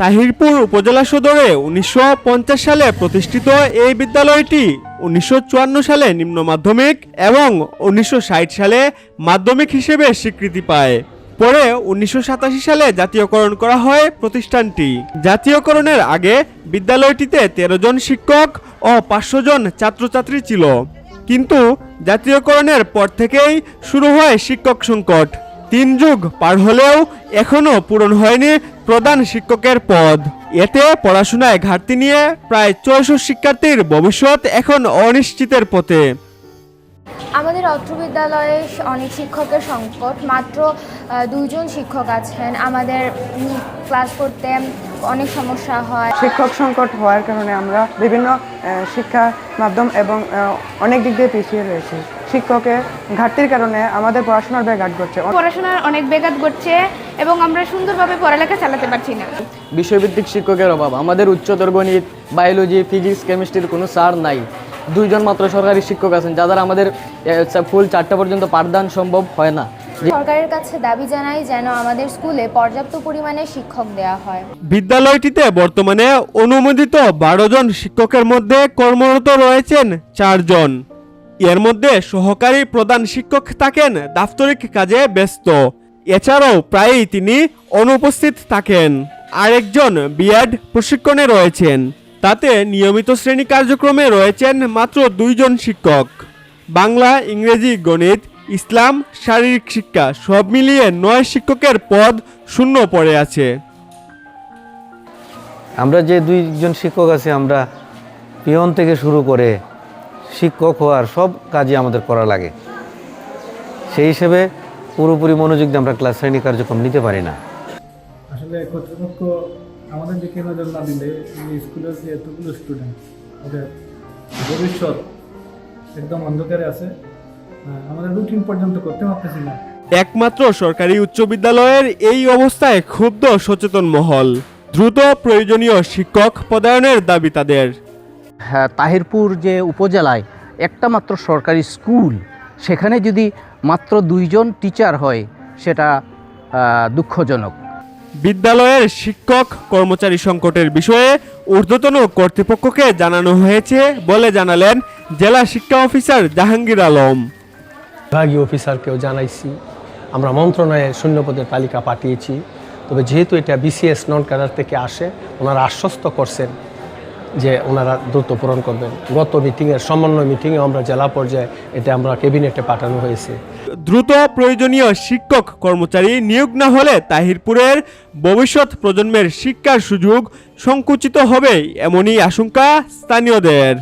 তাহিরপুর উপজেলা সদরে উনিশশো পঞ্চাশ সালে প্রতিষ্ঠিত এই বিদ্যালয়টি উনিশশো চুয়ান্ন সালে নিম্ন মাধ্যমিক এবং উনিশশো ষাট সালে মাধ্যমিক হিসেবে স্বীকৃতি পায়। পরে উনিশশো সাতাশি সালে জাতীয়করণ করা হয় প্রতিষ্ঠানটি। জাতীয়করণের আগে বিদ্যালয়টিতে তেরো জন শিক্ষক ও পাঁচশো জন ছাত্রছাত্রী ছিল। কিন্তু জাতীয়করণের পর থেকেই শুরু হয় শিক্ষক সংকট। তিন যুগ পার হলেও এখনও পূরণ হয়নি প্রধান শিক্ষকের পদ। এতে পড়াশোনায় ঘাটতি নিয়ে প্রায় ছয়শো শিক্ষার্থীর ভবিষ্যৎ এখন অনিশ্চিতের পথে। আমাদের অত্র বিদ্যালয়ে অনেক শিক্ষকের সংকট মাত্র দুইজন শিক্ষক আছেন। আমাদের ক্লাস করতে অনেক সমস্যা হয়। শিক্ষক সংকট হওয়ার কারণে আমরা বিভিন্ন শিক্ষা মাধ্যম এবং অনেক দিক দিয়ে পিছিয়ে রয়েছি। শিক্ষকের ঘাটতির কারণে আমাদের পড়াশোনার ব্যাঘাট ঘটছে। পড়াশোনার অনেক বেগাত ঘটছে এবং আমরা সুন্দরভাবে পড়ালেখা চালাতে পারছি না। বিষয়ভিত্তিক শিক্ষকের অভাব। আমাদের উচ্চতর গণিত বায়োলজি ফিজিক্স কেমিস্ট্রির কোনো সার নাই। দুইজন মাত্র সরকারি শিক্ষক আছেন যাদের আমাদের ফুল চারটা পর্যন্ত পাঠদান সম্ভব হয় না। সরকারের কাছে দাবি জানাই যেন আমাদের স্কুলে পর্যাপ্ত পরিমাণে শিক্ষক দেওয়া হয়। বিদ্যালয়টিতে বর্তমানে অনুমোদিত বারো জন শিক্ষকের মধ্যে কর্মরত রয়েছেন চারজন। এর মধ্যে সহকারী প্রধান শিক্ষক থাকেন, দাপ্তরিক কাজে ব্যস্ত। এছাড়াও প্রায়ই তিনি অনুপস্থিত থাকেন। আরেকজন বিএড প্রশিক্ষণে রয়েছেন। তাতে নিয়মিত শ্রেণি কার্যক্রমে রয়েছেন মাত্র দুইজন শিক্ষক। বাংলা, ইংরেজি, গণিত, ইসলাম, শারীরিক শিক্ষা সব মিলিয়ে নয় শিক্ষকের পদ শূন্য পড়ে আছে। আমরা যে দুইজন শিক্ষক আছি, আমরা পিয়ন থেকে শুরু করে শিক্ষক হওয়ার সব কাজই আমাদের করা লাগে। সেই হিসেবে পুরোপুরি মনোযোগ দিয়ে আমরা ক্লাস শ্রেণি কার্যক্রম নিতে পারি না। আসলে কর্তৃপক্ষ আমাদের দিকে নজর না দিলে এই স্কুলের যে এতগুলো স্টুডেন্ট ওদের ভবিষ্যৎ একদম অন্ধকারে আছে। আমাদের রুটিন পর্যন্ত করতে পারতেছি না। একমাত্র সরকারি উচ্চ বিদ্যালয়ের এই অবস্থায় ক্ষুব্ধ সচেতন মহল দ্রুত প্রয়োজনীয় শিক্ষক পদায়নের দাবি তাদের। তাহিরপুর যে উপজেলায় একটা মাত্র সরকারি স্কুল সেখানে যদি মাত্র দুইজন টিচার হয় সেটা দুঃখজনক। বিদ্যালয়ের শিক্ষক কর্মচারী সংকটের বিষয়ে ঊর্ধ্বতন কর্তৃপক্ষকে জানানো হয়েছে বলে জানালেন জেলা শিক্ষা অফিসার জাহাঙ্গীর আলম। বিভাগীয় অফিসারকেও জানাইছি। আমরা মন্ত্রণালয়ে শূন্যপদের তালিকা পাঠিয়েছি। তবে যেহেতু এটা বিসিএস নন ক্যাডার থেকে আসে ওনারা আশ্বস্ত করছেন যে ওনারা দ্রুত পূরণ করবেন গত মিটিংয়ের সমন্বয় মিটিংয়ে আমরা জেলা পর্যায়ে এটা আমরা ক্যাবিনেটে পাঠানো হয়েছে দ্রুত প্রয়োজনীয় শিক্ষক কর্মচারী নিয়োগ না হলে তাহিরপুরের ভবিষ্যৎ প্রজন্মের শিক্ষার সুযোগ সংকুচিত হবে এমনই আশঙ্কা স্থানীয়দের.